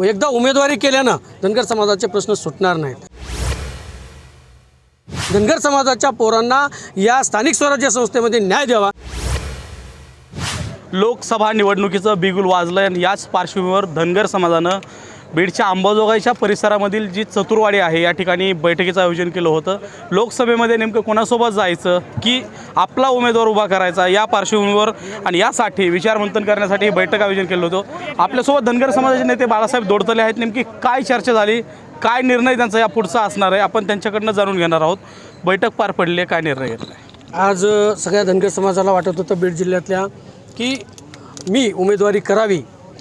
व एकदा उमेदवारी केल्यानं धनगर समाजाचे प्रश्न सुटणार नाहीत. धनगर समाजाच्या पोरांना या स्थानिक स्वराज्य संस्थेमध्ये न्याय द्यावा. लोकसभा निवडणुकीचं बिगुल वाजलं आणि याच पार्श्वभूमीवर धनगर समाजानं बीडच्या अंबाजोगाईच्या परिसरामधील जी चतुरवाडी आहे या ठिकाणी बैठकीचं आयोजन केलं होतं. लोकसभेमध्ये नेमकं कोणासोबत जायचं? की आपला उमेदवार उभा करायचा? या पार्श्वभूमीवर आणि यासाठी विचारमंथन करण्यासाठी बैठक आयोजन केलं होतं. आपल्यासोबत धनगर समाजाचे नेते बाळासाहेब दोडतले आहेत. नेमकी काय चर्चा झाली? काय निर्णय त्यांचा या पुढचा असणार आहे? आपण त्यांच्याकडनं जाणून घेणार आहोत. बैठक पार पडली आहे काय निर्णय घेतला आज सगळ्या धनगर समाजाला वाटत होतं बीड जिल्ह्यातल्या की मी उमेदवारी करावी.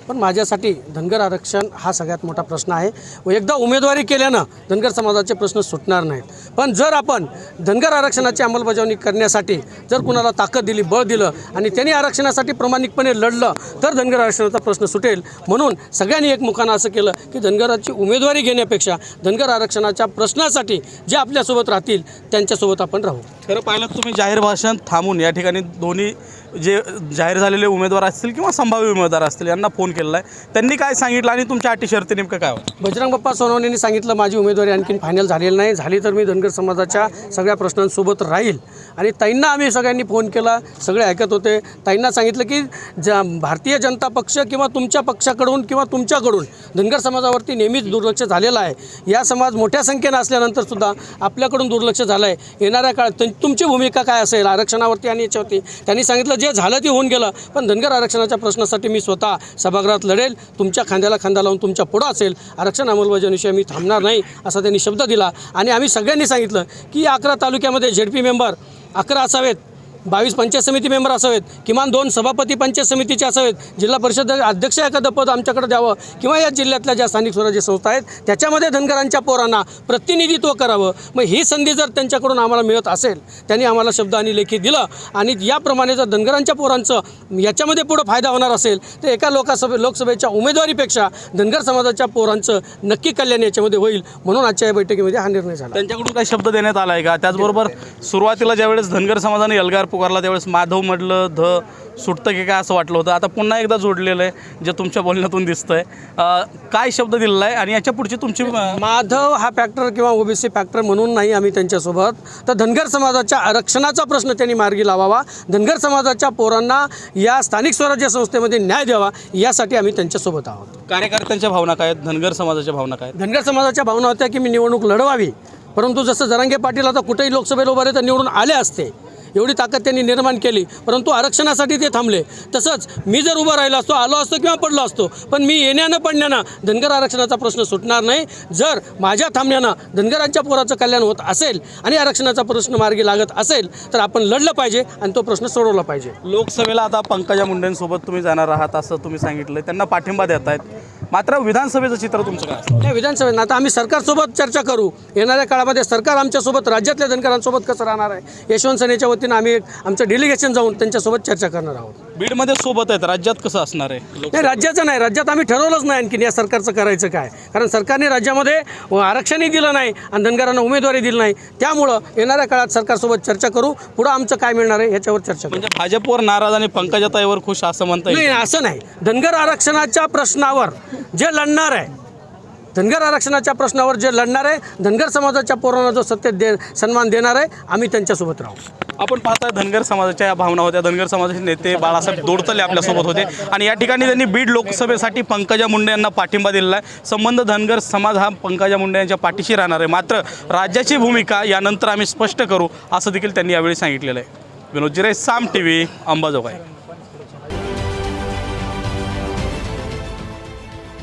पण माझ्यासाठी धनगर आरक्षण हा सगळ्यात मोठा प्रश्न आहे व एकदा उमेदवारी केल्यानं धनगर समाजाचे प्रश्न सुटणार नाहीत. पण जर आपण धनगर आरक्षणाची अंमलबजावणी करण्यासाठी जर कुणाला ताकद दिली बळ दिलं आणि त्यांनी आरक्षणासाठी प्रामाणिकपणे लढलं तर धनगर आरक्षणाचा प्रश्न सुटेल. म्हणून सगळ्यांनी एकमुखानं असं केलं की धनगराची उमेदवारी घेण्यापेक्षा धनगर आरक्षणाच्या प्रश्नासाठी जे आपल्यासोबत राहतील त्यांच्यासोबत आपण राहू. खरं पाहिलं तर तुम्ही जाहीर भाषण थांबून या ठिकाणी दोन्ही जे जाहीर झालेले उमेदवार असतील किंवा संभाव्य उमेदवार असतील यांना फोन केलेला आहे. त्यांनी काय सांगितलं आणि तुमच्या अटी शर्ती नेमकं काय होतं बजरंग बाप्पा सोनवणे सांगितलं माझी उमेदवारी आणखीन फायनल झालेली नाही. झाली तर मी धनगर समाजाच्या सगळ्या प्रश्नांसोबत राहील. आणि ताईंना आम्ही सगळ्यांनी फोन केला सगळे ऐकत होते. ताईंना सांगितलं की ज्या भारतीय जनता पक्ष किंवा तुमच्या पक्षाकडून किंवा तुमच्याकडून धनगर समाजावरती नेहमीच दुर्लक्ष झालेलं आहे. या समाज मोठ्या संख्येनं असल्यानंतर सुद्धा आपल्याकडून दुर्लक्ष झालं आहे येणाऱ्या काळात तुमची भूमिका काय असेल? आरक्षणावरती आणि याच्यावरती. त्यांनी सांगितलं जे झालं ते होऊन गेलं. पण धनगर आरक्षणाच्या प्रश्नासाठी मी स्वतः सभागृहात लढेल. तुमच्या खांद्याला खांदा लावून तुमच्या पुढं असेल. आरक्षण अंमलबजावणीशिवाय मी थांबणार नाही असा त्यांनी शब्द दिला. आणि आम्ही सगळ्यांनी सांगितलं की अकरा तालुक्यामध्ये झेडपी मेंबर अकरा असावेत. बावीस पंचायत समिती मेंबर असावेत किमान दोन सभापती पंचायत समितीचे असावेत जिल्हा परिषद अध्यक्ष एखादं पद आमच्याकडे द्यावं किंवा या जिल्ह्यातल्या ज्या स्थानिक स्वराज्य संस्था आहेत त्याच्यामध्ये धनगरांच्या पोरांना प्रतिनिधित्व करावं. मग ही संधी जर त्यांच्याकडून आम्हाला मिळत असेल त्यांनी आम्हाला शब्द आणि लेखी दिलं आणि याप्रमाणे जर धनगरांच्या पोरांचं याच्यामध्ये पुढं फायदा होणार असेल तर एका लोकसभे लोकसभेच्या उमेदवारीपेक्षा धनगर समाजाच्या पोरांचं नक्की कल्याण याच्यामध्ये होईल म्हणून आजच्या या बैठकीमध्ये हा निर्णय झाला. त्यांच्याकडून काही शब्द देण्यात आला आहे का? त्याचबरोबर सुरुवातीला ज्यावेळेस धनगर समाजाने एल्गार पुकारला त्यावेळेस माधव म्हटलं ध सुटतं की काय? असं वाटलं होतं. आता पुन्हा एकदा जोडलेलं आहे जे तुमच्या बोलण्यातून दिसतंय. अं, काय शब्द दिलेला आहे आणि याच्या पुढची तुमची माधव हा फॅक्टर किंवा ओबीसी फॅक्टर म्हणून नाही आम्ही त्यांच्यासोबत. तर धनगर समाजाच्या आरक्षणाचा प्रश्न त्यांनी मार्गी लावावा. धनगर समाजाच्या पोरांना या स्थानिक स्वराज्य संस्थेमध्ये न्याय द्यावा यासाठी आम्ही त्यांच्यासोबत आहोत. कार्यकर्त्यांच्या भावना काय आहेत? धनगर समाजाच्या भावना काय धनगर समाजाच्या भावना होत्या की मी निवडणूक लढवावी. परंतु जसं जरांगे पाटील आता कुठेही लोकसभेला उभा तर निवडून आले असते. एवढी ताकद त्यांनी निर्माण केली. परंतु आरक्षणासाठी ते थांबले. तसंच मी जर उभा राहिलो असतो आलो असतो किंवा पडलो असतो पण मी येण्यानं पडण्यानं धनगर आरक्षणाचा प्रश्न सुटणार नाही. जर माझ्या थांबण्यानं धनगरांच्या पोराचं कल्याण होत असेल आणि आरक्षणाचा प्रश्न मार्गी लागत असेल तर आपण लढलं पाहिजे आणि तो प्रश्न सोडवला पाहिजे. लोकसभेला आता पंकजा मुंडेंसोबत तुम्ही जाणार आहात असं तुम्ही सांगितलं त्यांना पाठिंबा देत आहेत मात्र विधानसभेचं चित्र तुमचं काय? त्या विधानसभेत आता आम्ही सरकारसोबत चर्चा करू. येणाऱ्या काळामध्ये सरकार आमच्यासोबत राज्यातल्या धनगरांसोबत कसं राहणार आहे? यशवंत सेनेच्या वतीनं आम्ही आमचं डेलिगेशन जाऊन त्यांच्यासोबत चर्चा करणार आहोत. बीडमध्ये सोबत आहेत राज्यात कसं असणार आहे? लोक- नाही राज्याचं नाही राज्यात आम्ही ठरवलंच नाही आणखीन या सरकारचं करायचं काय. कारण सरकारने राज्यामध्ये आरक्षणही दिलं नाही आणि धनगरांना उमेदवारी दिली नाही. त्यामुळं येणाऱ्या काळात सरकारसोबत चर्चा करू पुढं आमचं काय मिळणार आहे ह्याच्यावर चर्चा करू. म्हणजे भाजपवर नाराज आणि पंकजाताईवर खुश असं म्हणता येईल नाही असं नाही. धनगर आरक्षणाच्या प्रश्नावर जे लढणार आहे धनगर आरक्षणाच्या प्रश्नावर जे लढणार आहे धनगर समाजाच्या पोरांना जो सत्य दे सन्मान देणार आहे आम्ही त्यांच्यासोबत राहू. आपण पाहता धनगर समाजाच्या या भावना होत्या. धनगर समाजाचे नेते बाळासाहेब दोडतले आपल्यासोबत होते. आणि या ठिकाणी त्यांनी बीड लोकसभेसाठी पंकजा मुंडे यांना पाठिंबा दिलेला आहे. संबंध धनगर समाज हा पंकजा मुंडे यांच्या पाठीशी राहणार आहे. मात्र राज्याची भूमिका यानंतर आम्ही स्पष्ट करू असं देखील त्यांनी यावेळी सांगितलेलं आहे. विनोद जिरे साम टी व्ही अंबाजोगाई.